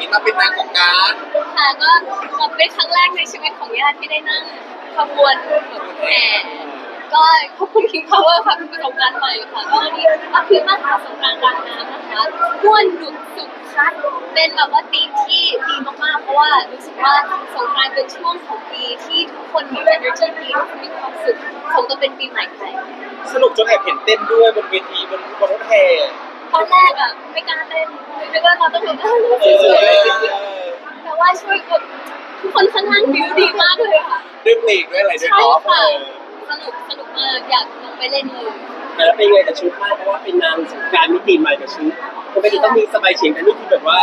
นี้มาเป็นนางของกรารค่ะก็เป็นครั้งแรกในชีวิตของย่าที่ได้นั่งขบวนแบบแห่ก็ขอบคุณ King Power ค่ะเป็นประสบการณ์ใหม่ค่ะก็วันนี้มาคือมาหาสงกรานต์กลางน้ำนะคะม่วนหนุกสุขคัดเป็นแบบว่าธีมที่ดีมากๆเพราะว่ารู้สึกว่าสงกรานต์เป็นช่วงของปีที่ทุกคนมี energy ดีทุกคนมีความสุขสมกับเป็นปีใหม่ไทยสนุกจนแอบเห็นเต้นด้วยบนเวทีบนบนรถแห่ ตอนแรกอะไม่กล้าเต้นไม่กล้าเราต้องแบบเอเออสวยอๆแต่ว่าช่วยแบบทุกคนข้างล่างบิวดีมากเลยค่ะด้วยเพลงด้วยอะไรด้วยใช่เนาะค่ะสนุกสนุกมากอยากลงไปเล่นเลยแล้วเป็นไงกับชุดมากเพราะว่าเป็นนางสงกรารมิติใหม่กับชุดปกติต้องมีสบายเฉียงแต่นี่คือแบบว่า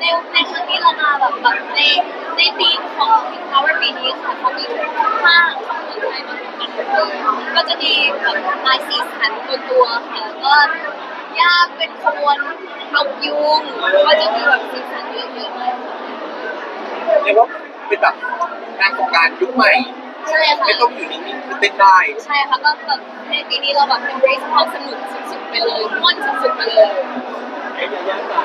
ในในครั้งนี้เรามาแบบแบบในในธีมของ King Power ปีนี้ค่ะเขามีทุกข้างของเมืองไทยมาดูกันก็จะมีแบบลายสีสันบนตัวค่ะก็ ย่าเป็นขบวนนกยุงก็จะมีแบบสีสันเยอะๆมากเรียกว่าเป็นแบบนางของกรารยุคใหม่ ใช่ค่ะ ไม่ต้องอยู่นิ่งๆคือเต้นได้ ใช่ค่ะก็แบบในปีนี้เราแบบ embrace ความสนุกสุดๆไปเลยม่วนสุดๆไปเลยไอ้ยาย่าจ๋า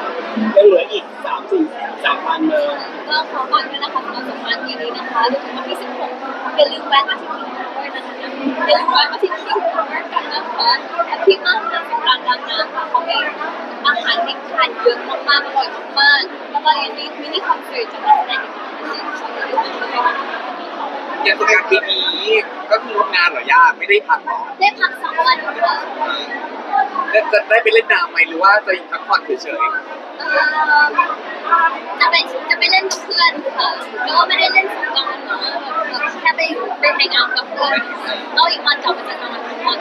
ยังเหลืออีกสามสี่สามพันเลยก็ขอฝากด้วยนะคะสำหรับสงกรานต์ปีนี้นะคะจนถึงวันที่16อย่าลืมแวะมาที่ King Power นะคะ อย่าลืมแวะมาที่ King Power กันนะคะแฮปปี้มากเลยสงกรานต์กลางน้ำค่ะเขามีอาหารให้ทานเยอะมากๆอร่อยมากๆแล้วก็ยังมีมินิคอนเสิร์ตจากนักแสดงอีกมากมายอย่าลืมนะคะอย่างสงกรารปีนี้ก็คือทำงานเหรอย่าไม่ได้พักหรอได้พักสองวันค่ะ จะจะได้ไปเล่นน้ำไหมหรือว่าจะพักผ่อนเฉยเอ่อจะไปจะไปเล่นกับเพื่อนค่ะแล้วก็ไม่ได้เล่นสงกรานต์เนาะแบบแค่ไปไปแฮงเอาท์กับเพื่อนแล้วอีกวันกลับมาจะนอนทั้งวัน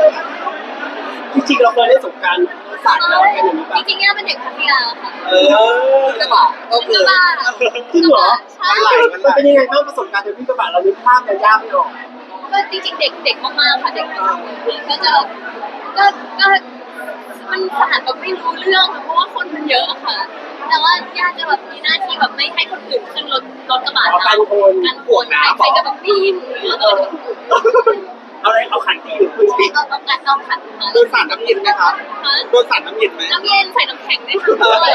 จริงๆเราเคยเล่นสงกรารสาดน้ำกันอย่างนี้จป่ะริงๆเนี่ยเป็นเด็กพัทยาค่ะๆเออจะบอกก็เป็นคืกอระบะจริงเหรอใช่มันไหลมันไหลมันเป็นยังไงบ้างประสบการณ์จากพี่กระบะเรานึกภาพยาย่าไม่ออก ก็จริงๆเด็กเด็กมากๆค่ะเด็กก็จะก็ก็ มันสาดแบบไม่รู้เรื่องค่ะเพราะว่าคนมันเยอะอะค่ะ แต่ว่าญาติจะแบบมีหน้าที่แบบไม่ให้คนอื่นขึ้นรถรถกระบะอ๋อนะการโคนการโวนใครใครจะแบบปีนแล้วก็เอาอะไรเอาขันตีหรือปืนตีเอาเอาการเอาขันมาโดนสาดน้ำเย็นไหมครับฮะโดนสาดน้ำเย็นไหมน้ำเย็นใส่น้ำแข็งด้วยค่ะด้วย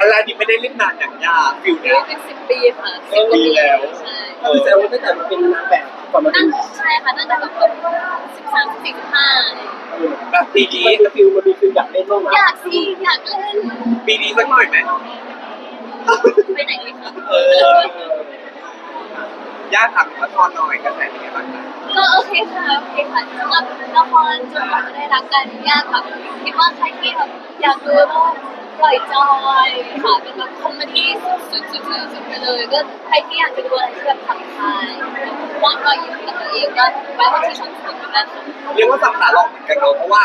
อะไรที่ไม่ได้เล่นนานอย่างยาฟิลเนี้ยเป็นสิบปีค่ะสิบกว่าปีปีแล้วใช่คือแสดงว่าตั้งแต่มันเป็นนางแบบ ก่อนมาเป็นั่นงใช่ค่ะตั้งแต่แบบสิบสามสิบสี่สิบห้าแบบปีจริงนี้ๆมันฟิลมันมีฟิลอยากเล่นบ้างอนะยากสิอยากเล่นปีนี้สักหน่อยไหมไปไหนดีคะเออย่าถามละครหน่อยกระแสเป็นไงบ้างคะก็โอเคค่ะโอเคค่ะสำหรับละครจนกว่าจะได้รักกันยากแบบคิดว่าใครที่แบบอยากดูก็ปล่อยจอยค่ะเป็นแบบคอมเมดี้สุดๆสุดๆสุดๆไปเลย ก็ใครที่อยากจะดูอะไรที่แบบผ่อนคลายว่างรอยยิ้ม กับตัวเองก็ไว้วันที่ช่องสามกันนะคะเรียกว่าสับขาหลอกเหมือนกันเนาะเพราะว่า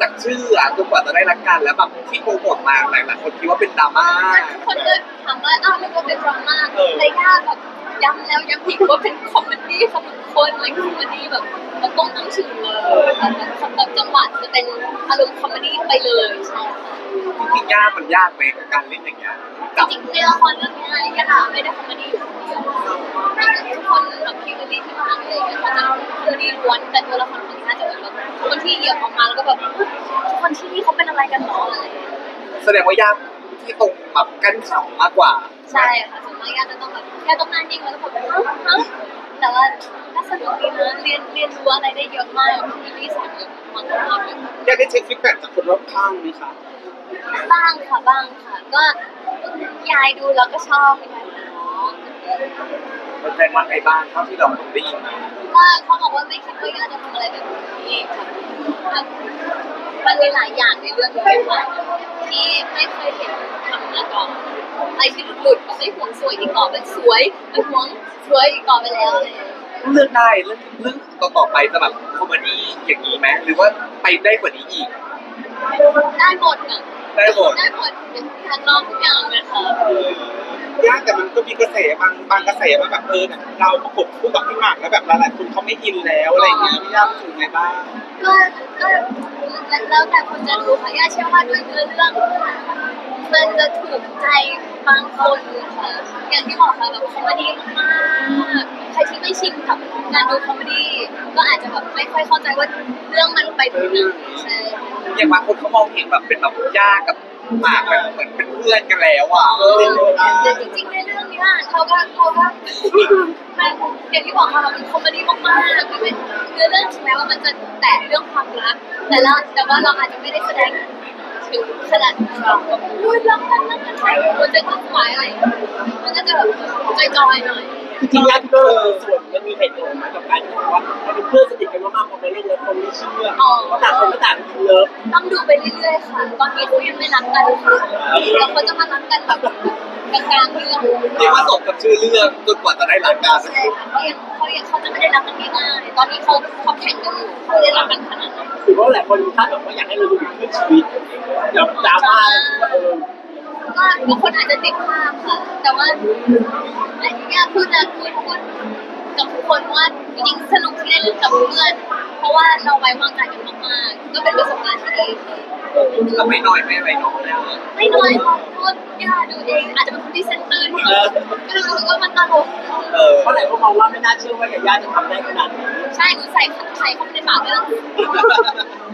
จากชื่ออะจนกว่าจะได้รักกันแล้วแบบที่โปรโมทมาหลายๆคนคิดว่าเป็นดราม่าทุกคนก็ถามว่าอ้าวมันก็เป็นดราม่าเออแต่ยากแบบย้ำแล้วย้ำอีกว่าเป็นคอมเมดี้ค่ะทุกคนเลยคอมเมดี้แบบแบบต้องตั้งชื่อเลยแบบแบบจังหวะจะ เป็นอารมณ์คอมเมดี้ไปเลยใช่ค่ะจริงๆยากมันยากไหมกับการเล่นอย่างเงี้ยจกับริงๆในละครเรื่องนี้ยากไม่ได้คอมเมดี้คนเดียวทุกคนแบบพี่วิลลี่ที่มาอะไรอย่างเงี้ยเขาจะคอมเมดี้ล้วนแต่ตัวละครของท่าจะเหมือนแบบคนที่เหยียบออกมาแล้วก็แบบคนที่นี่เขาเป็นอะไรกันหรออะไรอย่างเงี้ยแสดงว่ายากที่ตรงแบบกั้นขำมากกว่า ใช่ค่ะส่วนมากย่าจะต้องแบบแค่ต้องหน้านิ่งแล้วก็แบบฮะฮะ แต่ว่าถ้าสนุกดีนะเรียนเรียนรู้อะไรได้เยอะมากพี่ลี่สอนเยอะมากมากเลยยากได้เช็คฟีดแบ็กจากคนรอบข้างไหมคะบ้างค่ะบ้างค่ะ ก็ยายดูแล้วก็ชอบยายดูเนาะเป็นแฟนว่าไงบ้างเท่าที่เราได้ยินมาก็เขาบอกว่าไม่คิดว่าย่าจะทำอะไรแบบนี้ค่ะแบบมันมีหลายอย่างในเรื่องนี้ค่ะ ที่ไม่เคยเห็นทำมาก่อนอะไรที่หลุดๆแบบไม่ห่วงสวยอีกต่อเป็นสวยไม่ห่วงสวยอีกต่อไปแล้วอะไรอย่างเลยเลือกได้เรื่องเรื่องต่อต่อๆไปจะแบบคอมเมดี้อย่างนี้ไหมหรือว่าไปได้กว่านี้อีก ได้หมดอะได้หมดได้หมดอยากลองทุกอย่างเลยค่ะ ยากแต่มันก็มีกระแสบางบางกระแสว่าแบบเออเนี่ยเราประกบคู่กับพี่หมากแล้วแบบหลายๆคนเขาไม่อินแล้วอะไรเงี้ยพี่ย่ารู้สึกไงบ้างก็ก็แล้วแต่คนจะรู้ค่ะย่าเชื่อว่าด้วยเนื้อเรื่องมันจะถูกใจบางคนค่ะอย่างที่บอกค่ะแบบคอมเมดี้มากๆใครที่ไม่ชินกับการดูคอมเมดี้ก็อาจจะแบบไม่ค่อยเข้าใจว่าเรื่องมันไปถึงไหนใช่อย่างบางคนเขามองเห็นแบบเป็นแบบยากกับ หมากแบบเหมือนเป็นเพื่อนกันแล้วอะเออแต่จริงๆในเรื่องเนี้ยเขาก็เขาก็มันอย่างที่บอกค่ะมันเป็นคอมเมดี้มากๆมันเป็นเนื้อเรื่องถึงแม้ว่ามันจะแตะเรื่องความรัก แต่ละแต่ว่าเราอาจจะไม่ได้แสดงถึงขนาดแบบอุ้ยรักกันรักกันใช่หัวใจก็สวยอะไรมันก็จะแบบจอยๆหน่อย จริงๆแล้วพี่เตอร์ส่วนมันมีเหตุผลไหมกับการที่บอกว่าเราเป็นเพื่อนสนิทกันมากๆพอมาเล่นแล้วคนไม่เชื่อเพราะต่างคนก็ต่างอินเลิฟต้องดูไปเรื่อยๆค่ะ ตอนนี้เขายังไม่รักกันค่ะแล้วเขาจะมารักกันแบบกลางๆเรื่องเรียกว่าสมกับชื่อเรื่องจนกว่าจะได้รักกันใช่ค่ะเขายังเขายังเขาจะไม่ได้รักกันง่ายๆตอนนี้เขาเขาแข่งกันอยู่เขาไม่ได้รักกันขนาดนั้นถือว่าหลายคนคาดหวังว่าอยากให้เราดูเป็นเพื่อนชีวิตอย่าดราม่าเออก็บางคนอาจจะติดภาพค่ะ แต่ว่าอัน นี้เนี่ยพูดจะพูดพูดกับทุกคนว่าจริงๆสนุกที่ได้เล่นกับเพื่อน เพราะว่าเราไว้วางใจกันมากๆ ก็เป็นประสบการณ์ที่ดีค่ะเราไม่น้อยไม่อะไรน้องแล้วไม่น้อยค่ะเพราะว่าย่าดูเองอาจจะเป็นคนที่เซนตื่นค่ะก็เลยรู้สึกว่ามันตลกเออเพราะหลายคนมองว่าไม่น่าเชื่อว่ายาย่าจะทำได้ขนาดนี้ใช่หนูใส่ไข่เข้าไปในปากเลย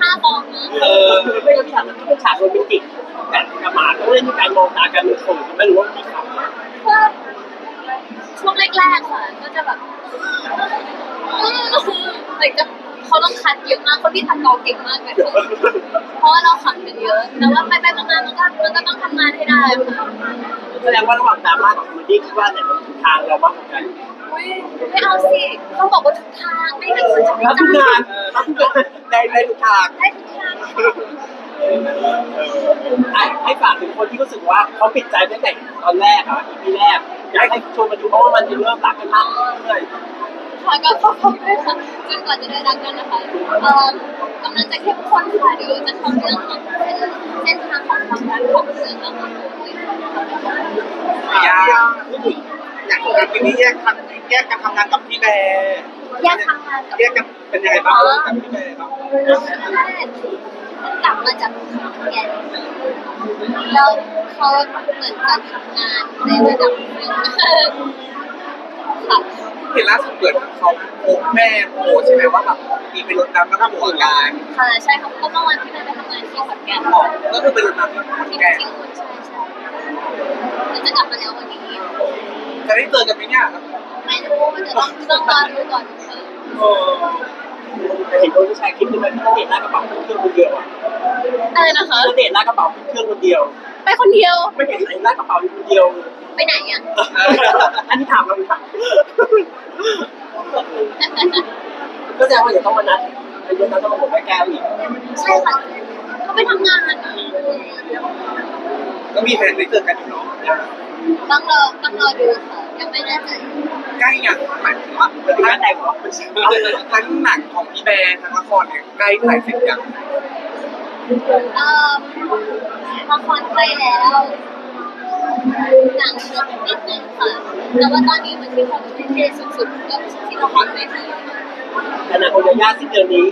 ห้าฟองนะเออไม่ใช่ฉากมันก็เป็นฉากโรแมนติกแต่กับหมาต้องเล่นด้วยการมองตากันเป็นคนไม่รู้ว่ามีขำนะเพื่อ ช่วงแรกๆค่ะ ก็จะแบบอืมแต่จะเขาต้องคัดเยอะมากคนที่ทำกองเก่งมากเลยเพราะว่าเราขำกันเยอะ แต่ว่าไปไปๆมาๆมันก็มันก็ต้องทำงานให้ได้ค่ะแสดงว่าระหว่างดราม่ากับคอมเมดี้คิดว่าเนี่ยมันถูกทางเรามากกว่ากันอุ้ยไม่เอาสิต้องบอกว่าทุกทางไม่งั้นคนจะไม่รับทุกงานรับทุกงานได้ได้ทุกทางได้ทุกทางให้ ให้ฝากถึงคนที่รู้สึกว่าเขาปิดใจตั้งแต่ตอนแรกอะอีพีแรกอยากให้ชมมาดูเพราะว่ามันจะเริ่มรักกันมากขึ้นเรื่อยค่ะก็ขอบคุณด้วยค่ะจนกว่าจะได้รักกันนะคะเอ่อกำลังจะเข้มข้นค่ะเดี๋ยวจะเข้าเรื่องของเส้นเส้นทางของความรักของเรื่องแล้วก็ยาพูดถึงอยากทำที่นี่แยกกันแยกกันทำงานกับพี่แบร์แยกทำงานกับแยกกันเป็นยังไงบ้างกับพี่แบร์บ้างแรกกลับ มาจากขอนแก่นแล้วเขาเหมือนจะทำงานในระดับหนึ่งค่ะเห็นล่าสุดเกิดเขาโพสต์แม่โพสต์ใช่ไหมว่าแบบมีไปรดน้ำน้ำหัวกันค่ะใช่ค่ะเพราะเมื่อวานที่แม่ไปทำงานที่ขอนแก่นอ๋อก็คือไปรดน้ำที่ขอนที่แก่นที่คุณใช่ใช่แล้วจะกลับมาแล้ววันนี้ จะได้เจอกันไหมเนี่ยไม่รู้ว่าจะต้องต้องรอดูก่อนค่ะเออแต่เห็นคนที่ใช้คลิปนี้มันพี่ณเดชน์ลากกระเป๋าขึ้นเครื่องคนเดียวอะ อะไรนะคะพี่ณเดชน์ลากกระเป๋าขึ้นเครื่องคนเดียว ไปคนเดียว ไม่เห็นไหนลากกระเป๋าอยู่คนเดียว ไปไหนอะ อันนี้ถามเราค่ะก็แสดงว่าเดี๋ยวต้องมานัดเป็นเรื่องนั้นต้องมาบอกแม่แก้วอีกใช่ค่ะเขาไปทำงานอะก็มีแฟนได้เจอกันอยู่เนาะต้องรอต้องรอดูค่ะยังไม่แน่ใจใกล้ยังหมายถึงว่าเป็นงานแต่งเหรอทั้งหนังของพี่แบร์ทั้งละครเนี่ยใกล้ถ่ายเสร็จยัง เอ่อละครใกล้แล้ว หนังเยอะนิดนึงค่ะ แต่ว่าตอนนี้เหมือนที่เขาไม่เทสุดๆก็ที่ละครเวทีแต่นางของยาย่าสิ้นเดือนนี้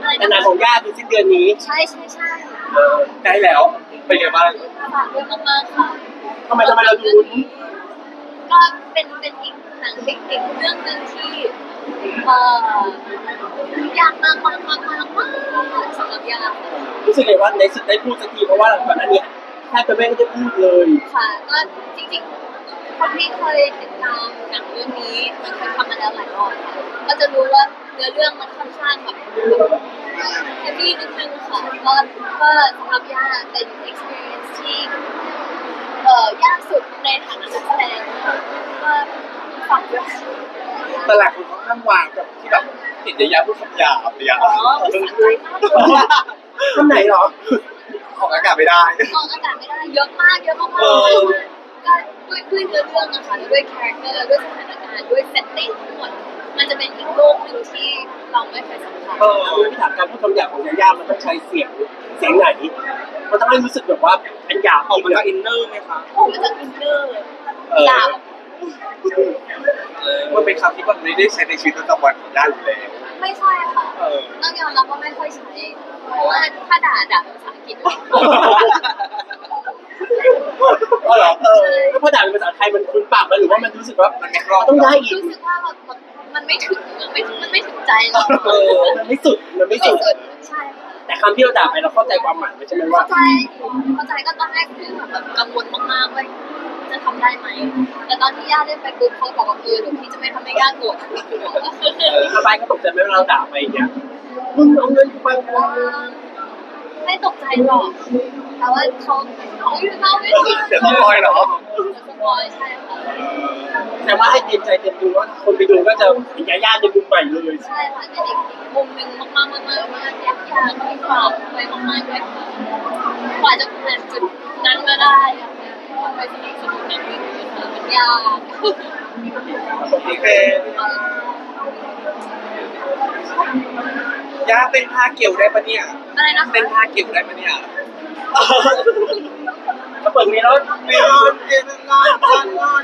อะไรแต่นะนางของย่าคือสิ้นเดือนนี้ใช่ใช่ใช่เออใกล้แล้วเป็นไงบ้างฝากด้วยมากๆค่ะ ทำไมทำไมเราดู ก็เป็นเป็นอีกหนังเด็กๆเรื่องหนึ่งที่เอ่อยากมากมากมากมากมากสำหรับยารู้สึกไงว่าในสุดได้พูดสักทีเพราะว่าก่อนหน้านี้แทบจะไม่ได้พูดเลยค่ะก็จริงๆคนที่เคยติดตามหนังเรื่องนี้มันเคยทำมาแล้วหลายรอบค่ะก็จะรู้ว่าเนื้อเรื่องมันค่อนข้างแบบเฮฟวี่นิดนึงค่ะก็ก็สำหรับย่าเป็น experience ที่เอ่อยากสุดในฐานะนักแสดงก็ฝากด้วย แต่หลายคนค่อนข้างวางกับที่แบบติดยายาพูดคำหยาบเนี่ยอ๋อสะใจมากเลยทำไหนเหรอออกอากาศไม่ได้มองอากาศไม่ได้เยอะมากเยอะมากๆเออก็ด้วยด้วยเนื้อเรื่องนะคะแล้วด้วยคาแรคเตอร์ด้วยสถานการณ์ด้วยเซตติ้งทั้งหมดมันจะเป็นอีกโลกหนึ่งที่เราไม่เคยสัมผัสเออพี่ถามการพูดคำหยาบของยาย่ามันต้องใช้เสียงเสียงไหนมันต้องให้รู้สึกแบบว่าเป็นหยาบออกอีกมาเลจากยอินเนอร์ไหมคะ โอ้มันจะอินเนอร์เอ อหยาบมันเป็นคำที่มันไม่ได้ใช้ในชีวิตประจำวันของย่าอยู่แล้วไม่ใช่ค่ะเออต้องยอมรับว่าไม่ค่อยใช้ เพราะว่าถ้าด่าด่าเป็นภาษาอังกฤษเออเหรอเออแล้วพอด่าเป็นภาษาไทยมันคุ้นปากมันหรือว่ามันรู้สึกว่ามันไม่คล่องต้องได้อีกรู้สึกว่าแบบมันไม่ถึงมันไม่มันไม่ถึงใจเราเออมันไม่สุดมันไม่ไม่สุดสุดใช่ค่ะแต่คำที่เราด่าไปเราเข้าใจความหมายไหมใช่ไหมว่าเข้าใจเข้าใจก็ตอนแรกคือแบบกังวลมากๆว่า จะทำได้ไหมแต่ตอนที่ย่าเล่นไปปุ๊บเขาบอกว่าเออเดี๋ยวพี่จะไม่ทำให้ย่าโกรธสบายก็ตกใจไหมเวลาเราด่าไปอย่างเงี้ยมึงเอาเงินกูไปกูไม่ตกใจหรอก แต่ว่าเขาเขาอยู่เล่าไม่ถูกเดี๋ยวสปอยเหรอสปอยใช่ค่ะแต่ว่าให้เตรียมใจเตรียมดูว่าคนไปดูก็จะเห็นยาย่าในมุมใหม่เลยใช่ค่ะเป็นอีกมุมหนึ่งมากๆมากๆมากๆอยากอยากให้ฝากไปมากๆเลยค่ะกว่าจะผ่านจุดนั้นมาได้อะ ค่ะไปสนุกสนุกนั้นไม่คือค่ะมันยากโอเคย่าเต้นท่าเกี่ยวได้ปะเนี่ย อะไรนะเต้นท่าเกี่ยวได้ปะเนี่ยเขาเปิดมีแล้วไม่นอนเกนนอนนอนนอน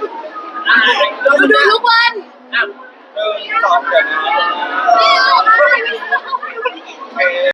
อ่าดูดูทุกวันอะเออสองเดี๋ยวนะ